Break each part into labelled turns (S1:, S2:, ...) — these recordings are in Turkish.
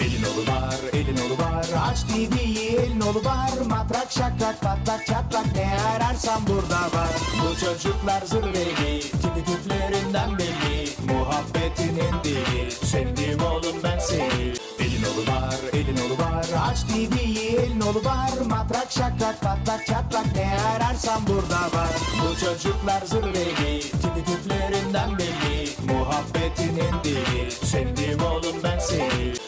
S1: Elin olu var, elin olu var. Aç TV'yi elin olu var. Matrak şakrak patlak çatlak Ne ararsan burada var. Bu çocuklar zırveli Tipi tüplerinden belli. Muhabbetinin dili Sevdim oğlum ben seni. Elin olu var, elin olu var. Aç TV'yi elin olu var. Matrak şakrak patlak çatlak Ne ararsan burada var. Bu çocuklar zırveli Tipi tüplerinden belli. Muhabbetinin dili Sevdim oğlum ben seni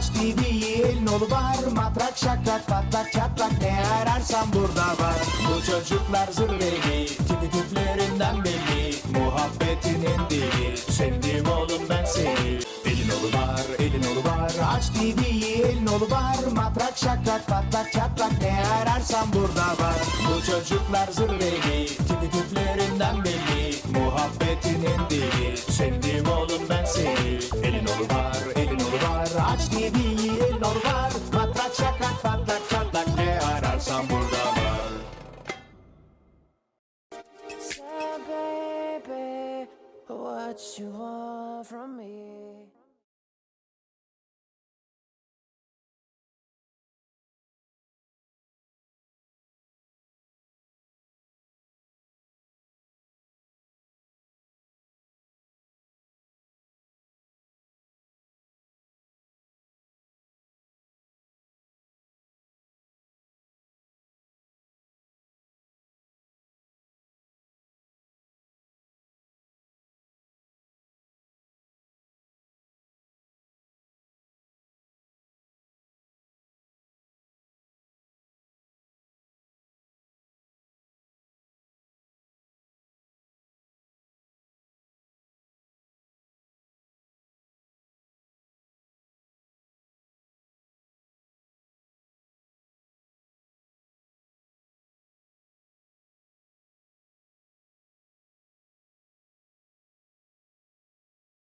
S1: Aç TV'yi elin olu var. Matrak şakrak patlak çatlak Ne ararsan burada var. Bu çocuklar zırveli Tipi tüplerinden belli. Muhabbetinin dili Sevdim oğlum ben seni. Elin olu var, elin olu var. Aç TV'yi elin olu var. Matrak şakrak patlak çatlak Ne ararsan burada var. Bu çocuklar zırveli Tipi tüplerinden belli. Muhabbetinin dili Sevdim
S2: what you want from me?